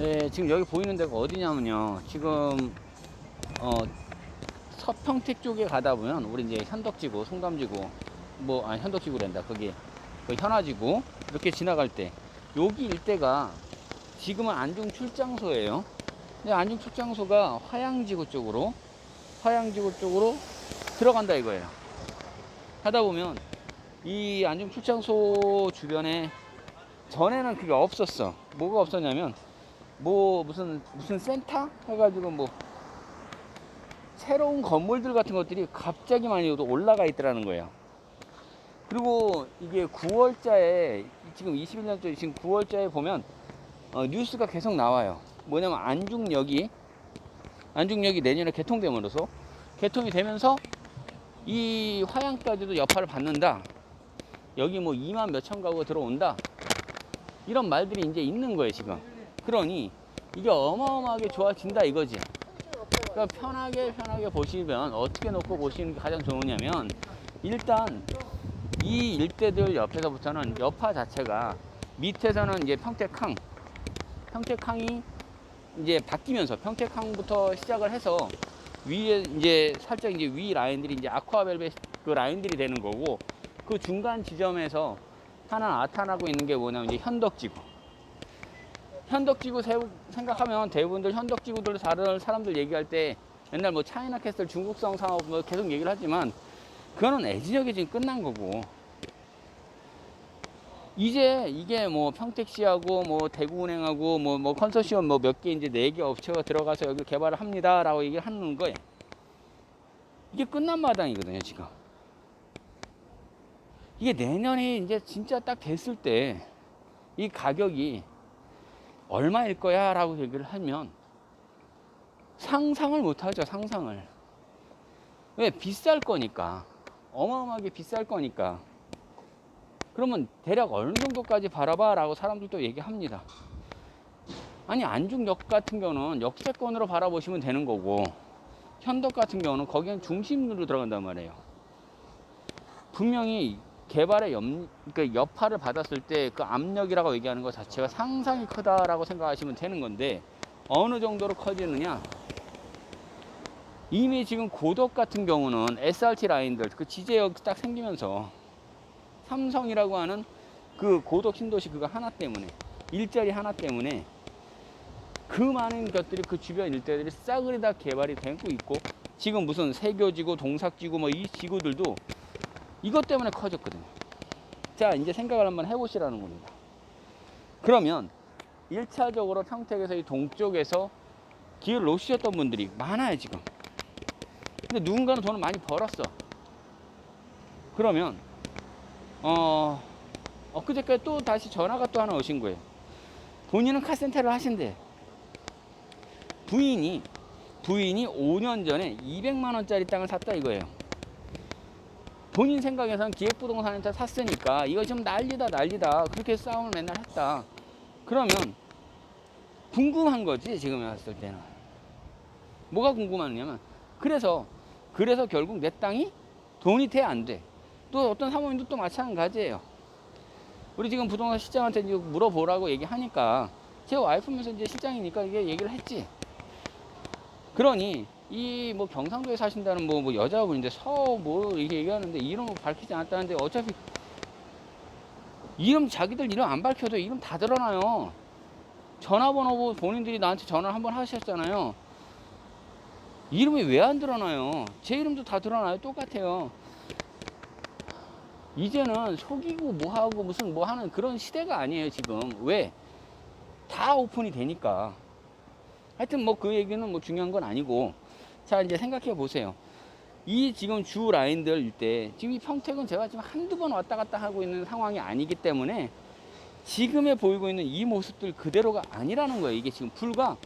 네, 지금 여기 보이는 데가 어디냐면요. 지금 어 서평택 쪽에 가다 보면 우리 이제 현덕지구, 송담지구, 뭐 아니 현덕지구랜다. 거기 그 현아지구 이렇게 지나갈 때 여기 일대가 지금은 안중 출장소예요. 근데 안중 출장소가 화양지구 쪽으로 화양지구 쪽으로 들어간다 이거예요. 하다 보면 이 안중 출장소 주변에 전에는 그게 없었어. 뭐가 없었냐면 뭐 무슨 무슨 센터 해가지고 뭐 새로운 건물들 같은 것들이 갑자기 많이 올라가 있더라는 거예요. 그리고 이게 9월자에 지금 21년째 지금 9월자에 보면 어, 뉴스가 계속 나와요. 뭐냐면 안중역이 안중역이 내년에 개통됨으로써 개통이 되면서 이 화양까지도 여파를 받는다. 여기 뭐 2만 몇천 가구가 들어온다. 이런 말들이 이제 있는 거예요, 지금. 그러니 이게 어마어마하게 좋아진다 이거지. 그러니까 편하게 편하게 보시면 어떻게 놓고 보시는 게 가장 좋으냐면 일단 이 일대들 옆에서부터는 여파 자체가 밑에서는 이제 평택항, 평택항이 이제 바뀌면서 평택항부터 시작을 해서 위에 이제 살짝 이제 위 라인들이 이제 아쿠아벨벳 그 라인들이 되는 거고 그 중간 지점에서 하나 나타나고 있는 게 뭐냐면 이제 현덕지구. 현덕지구 세- 생각하면 대부분들 현덕지구들 다른 사람들 얘기할 때 맨날 뭐 차이나 캐슬 중국성 사업 뭐 계속 얘기를 하지만 그거는 애진역이 지금 끝난 거고 이제 이게 뭐 평택시하고 뭐 대구은행하고 뭐, 뭐 컨소시엄 뭐 몇 개 이제 네 개 업체가 들어가서 여기 개발을 합니다 라고 얘기를 하는 거예요. 이게 끝난 마당이거든요, 지금. 이게 내년에 이제 진짜 딱 됐을 때 이 가격이 얼마일 거야 라고 얘기를 하면 상상을 못 하죠, 상상을. 왜? 비쌀 거니까. 어마어마하게 비쌀 거니까. 그러면 대략 어느 정도까지 바라봐 라고 사람들도 얘기합니다. 아니, 안중역 같은 경우는 역세권으로 바라보시면 되는 거고, 현덕 같은 경우는 거기는 중심으로 들어간단 말이에요. 분명히 개발의 옆, 그 여파를 받았을 때 그 압력이라고 얘기하는 것 자체가 상상이 크다라고 생각하시면 되는 건데, 어느 정도로 커지느냐? 이미 지금 고덕 같은 경우는 SRT 라인들, 그 지제역 딱 생기면서 삼성이라고 하는 그 고덕 신도시 그거 하나 때문에, 일자리 하나 때문에 그 많은 것들이 그 주변 일대들이 싸그리 다 개발이 되고 있고, 지금 무슨 세교지구, 동삭지구 뭐 이 지구들도 이것 때문에 커졌거든요. 자, 이제 생각을 한번 해보시라는 겁니다. 그러면 1차적으로 평택에서 이 동쪽에서 기회를 놓으셨던 분들이 많아요, 지금. 근데 누군가는 돈을 많이 벌었어. 그러면, 어, 엊그저께 또 다시 전화가 또 하나 오신 거예요. 본인은 카센터를 하신대. 부인이, 부인이 5년 전에 200만원짜리 땅을 샀다 이거예요. 본인 생각에선 기획부동산한테 샀으니까 이거 지금 난리다 난리다 그렇게 싸움을 맨날 했다. 그러면 궁금한 거지 지금 왔을 때는. 뭐가 궁금하냐면 그래서 그래서 결국 내 땅이 돈이 돼 안 돼? 또 어떤 사모님도 또 마찬가지예요. 우리 지금 부동산 시장한테 물어보라고 얘기하니까 제 와이프면서 이제 시장이니까 이게 얘기를 했지. 그러니 이 뭐 경상도에 사신다는 뭐, 뭐 여자분인데 서뭐 이렇게 얘기하는데 이름을 밝히지 않았다는데 어차피 이름 자기들 이름 안 밝혀도 이름 다 드러나요. 전화번호 뭐 본인들이 나한테 전화를 한번 하셨잖아요. 이름이 왜 안 드러나요? 제 이름도 다 드러나요. 똑같아요. 이제는 속이고 뭐하고 무슨 뭐 하는 그런 시대가 아니에요, 지금. 왜? 다 오픈이 되니까. 하여튼 뭐 그 얘기는 뭐 중요한 건 아니고 자 이제 생각해 보세요. 이 지금 주 라인들 일 때 지금 이 평택은 제가 지금 한두 번 왔다 갔다 하고 있는 상황이 아니기 때문에 지금에 보이고 있는 이 모습들 그대로가 아니라는 거예요. 이게 지금 불과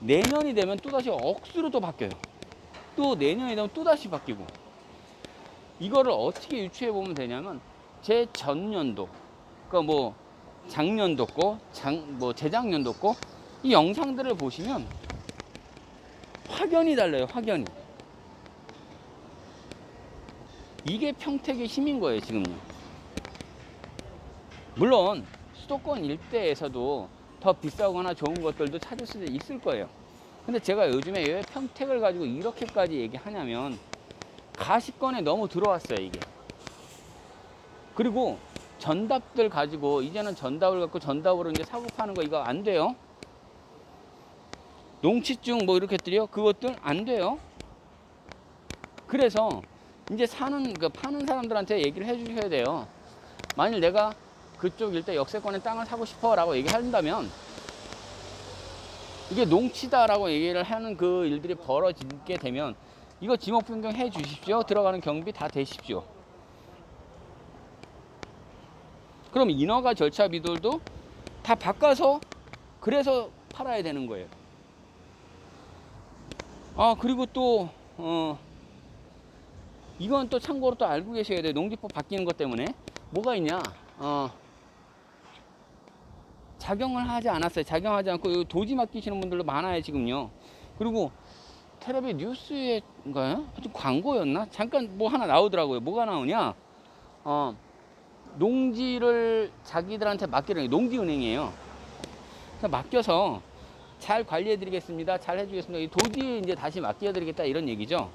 내년이 되면 또다시 억수로 또 바뀌어요. 또 내년이 되면 또다시 바뀌고. 이거를 어떻게 유추해 보면 되냐면 제 전년도 그러니까 뭐 작년도 거 장 뭐 재작년도 거 이 영상들을 보시면 확연히 달라요, 확연히. 이게 평택의 힘인 거예요, 지금요. 물론 수도권 일대에서도 더 비싸거나 좋은 것들도 찾을 수도 있을 거예요. 근데 제가 요즘에 왜 평택을 가지고 이렇게까지 얘기하냐면 가시권에 너무 들어왔어요 이게. 그리고 전답들 가지고 이제는 전답을 갖고 전답으로 이제 사고 파는 거 이거 안 돼요. 농치증 뭐 이렇게 들요 그것들 안 돼요. 그래서 이제 사는 그 파는 사람들한테 얘기를 해주셔야 돼요. 만일 내가 그쪽 일대 역세권에 땅을 사고 싶어라고 얘기한다면 이게 농치다라고 얘기를 하는 그 일들이 벌어지게 되면 이거 지목 변경해 주십시오. 들어가는 경비 다 되십시오. 그럼 인허가 절차 비들도 다 바꿔서 그래서 팔아야 되는 거예요. 아 그리고 또 어, 이건 또 참고로 또 알고 계셔야 돼요. 농지법 바뀌는 것 때문에 뭐가 있냐? 어, 작용을 하지 않았어요. 작용하지 않고 이 도지 맡기시는 분들도 많아요 지금요. 그리고 텔레비 뉴스에인가요? 광고였나? 잠깐 뭐 하나 나오더라고요. 뭐가 나오냐? 어, 농지를 자기들한테 맡기는 게 농지은행이에요. 맡겨서 잘 관리해드리겠습니다. 잘 해주겠습니다. 이 도지에 이제 다시 맡겨드리겠다 이런 얘기죠.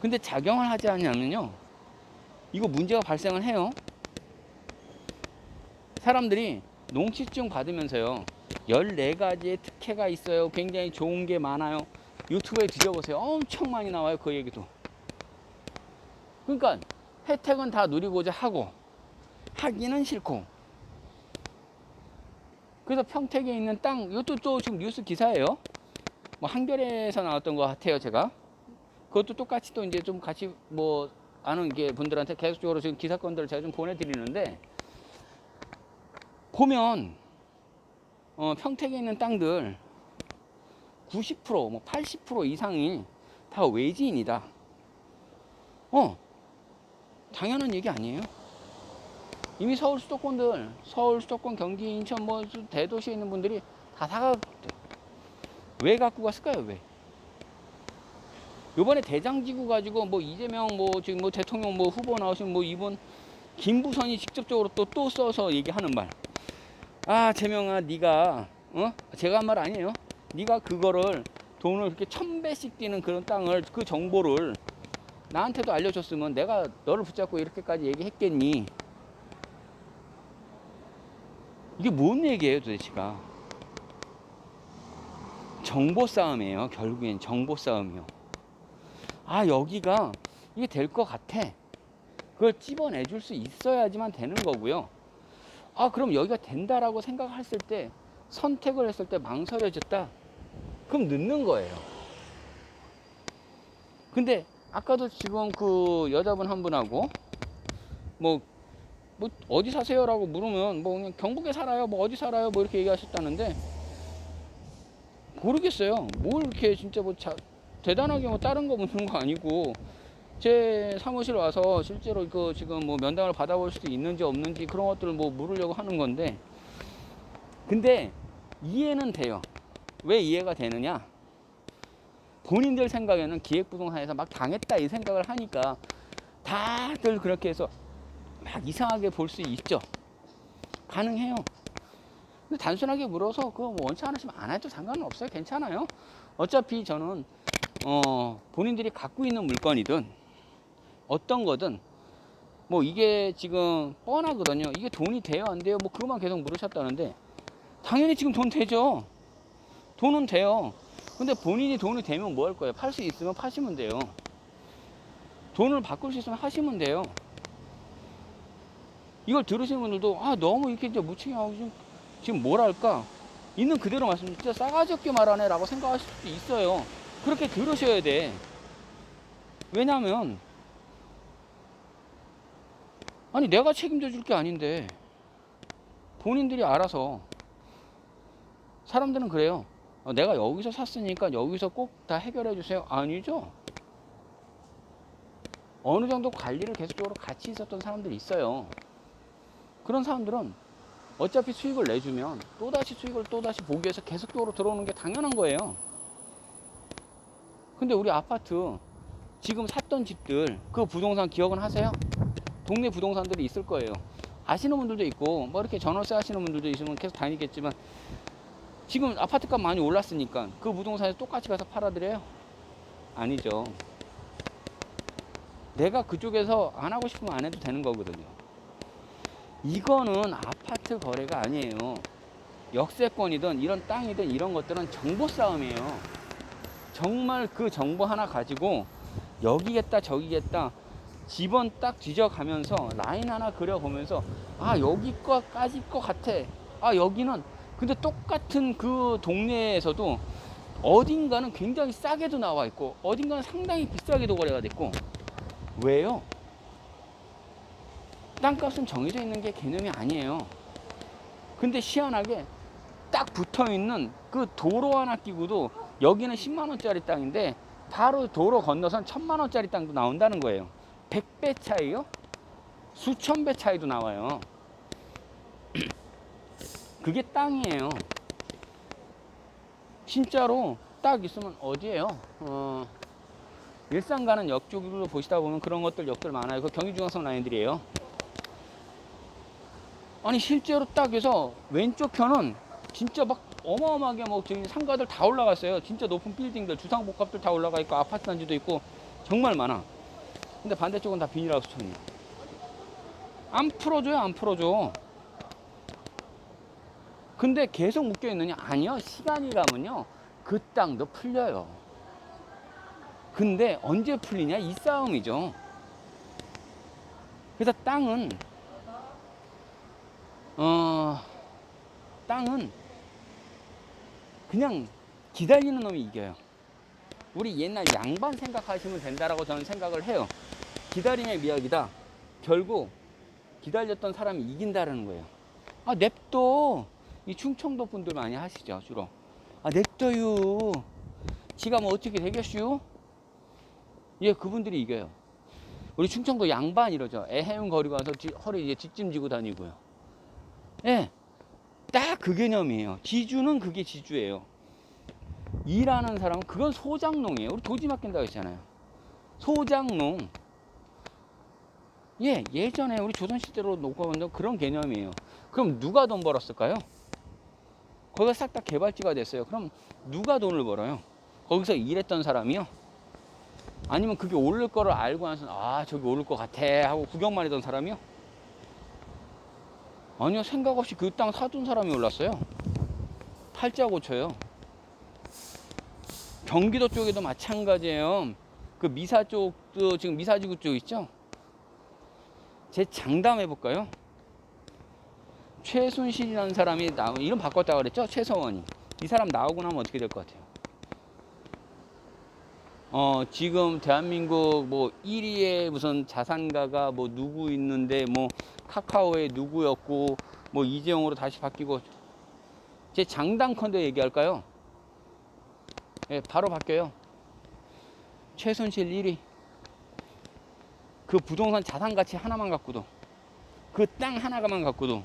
근데 작용을 하지 않냐면요. 이거 문제가 발생을 해요. 사람들이 농치증 받으면서요. 14가지의 특혜가 있어요. 굉장히 좋은 게 많아요. 유튜브에 뒤져보세요. 엄청 많이 나와요. 그 얘기도. 그러니까 혜택은 다 누리고자 하고 하기는 싫고 그래서 평택에 있는 땅 이것도 또 지금 뉴스 기사예요. 뭐 한겨레에서 나왔던 것 같아요. 제가 그것도 똑같이 또 이제 좀 같이 뭐 아는 게 분들한테 계속적으로 지금 기사건들을 제가 좀 보내드리는데 보면 어, 평택에 있는 땅들 90%, 뭐 80% 이상이 다 외지인이다. 어, 당연한 얘기 아니에요. 이미 서울 수도권들, 서울, 수도권, 경기, 인천, 뭐 대도시에 있는 분들이 다 사갔대. 왜 갖고 갔을까요? 왜? 요번에 대장지구 가지고 뭐 이재명 뭐 지금 뭐 대통령 뭐 후보 나오신 뭐 이분 김부선이 직접적으로 또 또 써서 얘기하는 말. 아 재명아 네가 어 제가 한 말 아니에요. 네가 그거를 돈을 그렇게 천 배씩 뛰는 그런 땅을 그 정보를 나한테도 알려줬으면 내가 너를 붙잡고 이렇게까지 얘기했겠니? 이게 뭔 얘기예요 도대체가? 정보 싸움이에요. 결국엔 정보 싸움이요. 아 여기가 이게 될 것 같아. 그걸 찝어내 줄 수 있어야지만 되는 거고요. 아 그럼 여기가 된다라고 생각했을 때 선택을 했을 때 망설여졌다. 그럼 늦는 거예요. 근데 아까도 지금 그 여자분 한 분하고 뭐, 뭐 어디 사세요라고 물으면 뭐 그냥 경북에 살아요. 뭐 어디 살아요. 뭐 이렇게 얘기하셨다는데 모르겠어요. 뭘 이렇게 진짜 뭐 자, 대단하게 뭐 다른 거 묻는 거 아니고 제 사무실 와서 실제로 그 지금 뭐 면담을 받아볼 수도 있는지 없는지 그런 것들을 뭐 물으려고 하는 건데 근데 이해는 돼요. 왜 이해가 되느냐? 본인들 생각에는 기획부동산에서 막 당했다 이 생각을 하니까 다들 그렇게 해서 막 이상하게 볼 수 있죠. 가능해요. 근데 단순하게 물어서 그거 뭐 원치 않으시면 안 해도 상관은 없어요. 괜찮아요. 어차피 저는 어 본인들이 갖고 있는 물건이든 어떤 거든 뭐 이게 지금 뻔하거든요. 이게 돈이 돼요 안 돼요? 뭐 그것만 계속 물으셨다는데 당연히 지금 돈 되죠. 돈은 돼요. 근데 본인이 돈이 되면 뭐 할 거예요? 팔 수 있으면 파시면 돼요. 돈을 바꿀 수 있으면 하시면 돼요. 이걸 들으시는 분들도 아 너무 이렇게 이제 무책임 하고 지금, 지금 뭐랄까 있는 그대로 말씀 진짜 싸가지 없게 말하네 라고 생각하실 수도 있어요. 그렇게 들으셔야 돼. 왜냐면 아니 내가 책임져 줄 게 아닌데 본인들이 알아서 사람들은 그래요. 어, 내가 여기서 샀으니까 여기서 꼭 다 해결해 주세요. 아니죠. 어느 정도 관리를 계속적으로 같이 있었던 사람들이 있어요. 그런 사람들은 어차피 수익을 내주면 또다시 수익을 또다시 보기 위해서 계속적으로 들어오는 게 당연한 거예요. 근데 우리 아파트 지금 샀던 집들 그 부동산 기억은 하세요? 동네 부동산들이 있을 거예요. 아시는 분들도 있고 뭐 이렇게 전월세 하시는 분들도 있으면 계속 다니겠지만 지금 아파트값 많이 올랐으니까 그 부동산에 똑같이 가서 팔아드려요? 아니죠. 내가 그쪽에서 안 하고 싶으면 안 해도 되는 거거든요. 이거는 아파트 거래가 아니에요. 역세권이든 이런 땅이든 이런 것들은 정보 싸움이에요. 정말 그 정보 하나 가지고 여기겠다 저기겠다 집원 딱 뒤져가면서 라인 하나 그려보면서 아 여기 거까지 거 같아. 아 여기는 근데 똑같은 그 동네에서도 어딘가는 굉장히 싸게도 나와 있고 어딘가는 상당히 비싸게도 거래가 됐고 왜요? 땅값은 정해져 있는 게 개념이 아니에요. 근데 희한하게 딱 붙어 있는 그 도로 하나 끼고도 여기는 10만 원짜리 땅인데 바로 도로 건너선 1000만 원짜리 땅도 나온다는 거예요. 100배 차이요? 수천 배 차이도 나와요. 그게 땅이에요. 진짜로 딱 있으면 어디예요? 어, 일산 가는 역 쪽으로 보시다 보면 그런 것들 역들 많아요. 그 경기중앙선 라인들이에요. 아니 실제로 딱 해서 왼쪽 편은 진짜 막 어마어마하게 뭐 저기 상가들 다 올라갔어요. 진짜 높은 빌딩들 주상복합들 다 올라가 있고 아파트 단지도 있고 정말 많아. 근데 반대쪽은 다 비닐하우스촌이에요. 안 풀어줘요, 안 풀어줘. 근데 계속 묶여 있느냐? 아니요. 시간이 가면요. 그 땅도 풀려요. 근데 언제 풀리냐? 이 싸움이죠. 그래서 땅은 어 땅은 그냥 기다리는 놈이 이겨요. 우리 옛날 양반 생각하시면 된다라고 저는 생각을 해요. 기다림의 미학이다. 결국 기다렸던 사람이 이긴다라는 거예요. 아 냅둬. 이 충청도 분들 많이 하시죠 주로. 아 냅둬요. 지가 뭐 어떻게 되겠슈? 예 그분들이 이겨요. 우리 충청도 양반 이러죠. 애해운 거리 가서 지- 허리 이제 뒷짐 지고 다니고요. 예. 딱 그 개념이에요. 지주는 그게 지주예요. 일하는 사람은 그건 소장농이에요. 우리 도지 맡긴다고 했잖아요. 소장농. 예, 예전에 우리 조선시대로 놓고 보면 그런 개념이에요. 그럼 누가 돈 벌었을까요? 거기가 싹 다 개발지가 됐어요. 그럼 누가 돈을 벌어요? 거기서 일했던 사람이요? 아니면 그게 오를 거를 알고 나서 아 저기 오를 것 같아 하고 구경만 했던 사람이요? 아니요 생각 없이 그 땅 사둔 사람이 올랐어요. 팔자 고쳐요. 경기도 쪽에도 마찬가지예요. 그 미사 쪽도 지금 미사지구 쪽 있죠? 제 장담해 볼까요? 최순실이라는 사람이 나 이름 바꿨다 그랬죠? 최서원이 이 사람 나오고 나면 어떻게 될 것 같아요? 어 지금 대한민국 뭐 1위의 무슨 자산가가 뭐 누구 있는데 뭐 카카오의 누구였고 뭐 이재용으로 다시 바뀌고 제 장담컨대 얘기할까요? 예, 바로 바뀌어요. 최순실 1위. 그 부동산 자산 가치 하나만 갖고도 그 땅 하나가만 갖고도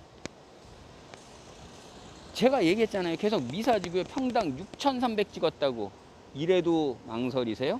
제가 얘기했잖아요. 계속 미사지구에 평당 6,300 찍었다고. 이래도 망설이세요?